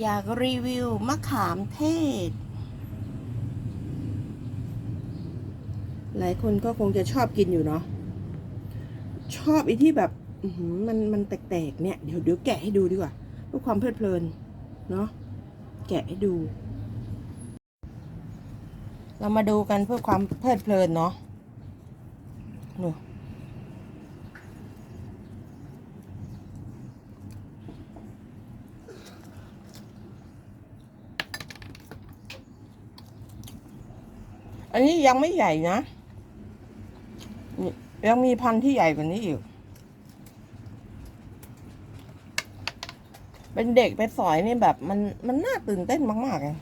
อยากรีวิวมะขามเทศ หลายคนก็คงจะชอบกินอยู่เนาะ ชอบไอ้ที่แบบมันมันแตกๆเนี่ย เดี๋ยวเดี๋ยวแกะให้ดูดีกว่าเพื่อความเพลิดเพลิน เนาะ แกะให้ดู เรามาดูกันเพื่อความเพลิดเพลินเนาะดู อันนี้ยังไม่ใหญ่นะ ยังมีพันธุ์ที่ใหญ่กว่านี้อีก เป็นเด็กไปสอยนี่แบบมันมันน่าตื่นเต้นมากๆเลย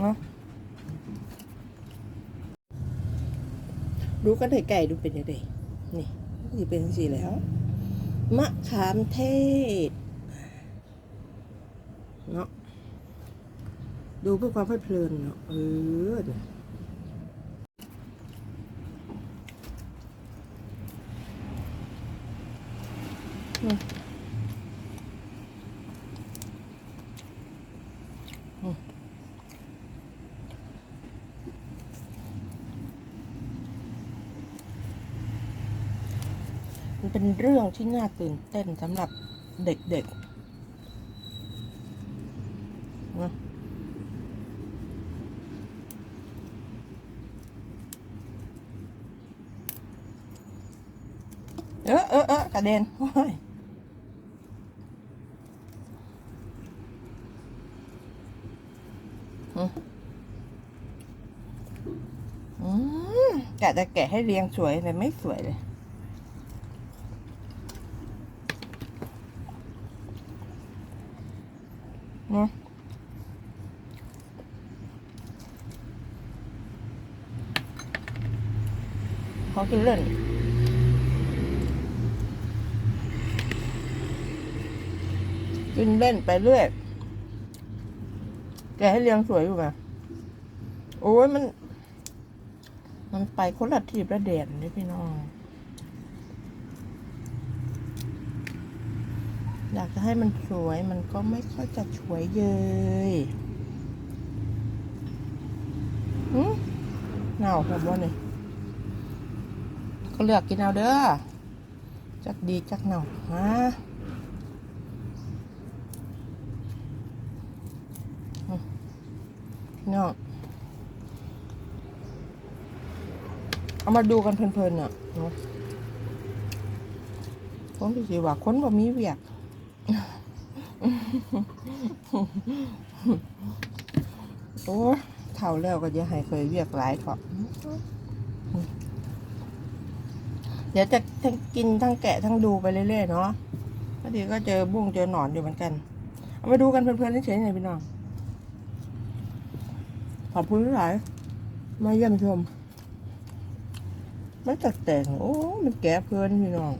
เนาะดูกันไก่ดูเป็นยังไงนี่นี่เป็นสีแล้ว มะขามเทศ เนาะดูเพื่อความเพลิดเพลินเนาะเออเดี๋ยวอื มันเป็นเรื่องที่น่าตื่นเต้นสำหรับเด็กๆนะเออเออเออกระเด็นโอ้ย อืมกะจะแกะให้เรียงสวยแต่ไม่สวยเลย นะเขากินเล่นกินเล่นไปเรื่อย แกให้เลี้ยงสวยอยู่ไงโอ้ยมัน มันไปคนละทีประเด็นนี่พี่น้อง อยากจะให้มันสวยมันก็ไม่ค่อยจะสวยเลยหืมเงาครับว่านี่ก็เลือกกินเอาเด้อจักดีจักเน่าฮะอืม เนาะเอามาดูกันเพลินๆอะเนาะคนที่สิว่าคนบ่มีเวียกโอ้เท่าแล้วก็จะให้เคยเรียกหลายเถอะเดี๋ยวจะทั้งกินทั้งแกะทั้งดูไปเรื่อยๆเนาะบางทีก็เจอบุ้งเจอหนอนอยู่เหมือนกัน เอามาดูกันเพลินๆเฉยๆหน่อยพี่น้อง ขอบคุณหลายมาเยี่ยมชม มันแตกแต่งโอ้ มันแกะเพลินพี่น้อง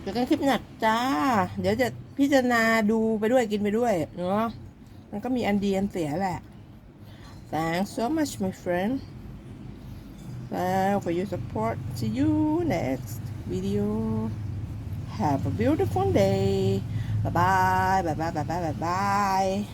เดี๋ยวกันคลิปหนักจ้า เดี๋ยวจะพิจารณาดูไปด้วยกินไปด้วย เนาะมันก็มีอันดีอันเสียแหละ Thanks so much my friend thank for your support See you next video Have a beautiful day. Bye bye Bye bye bye bye bye bye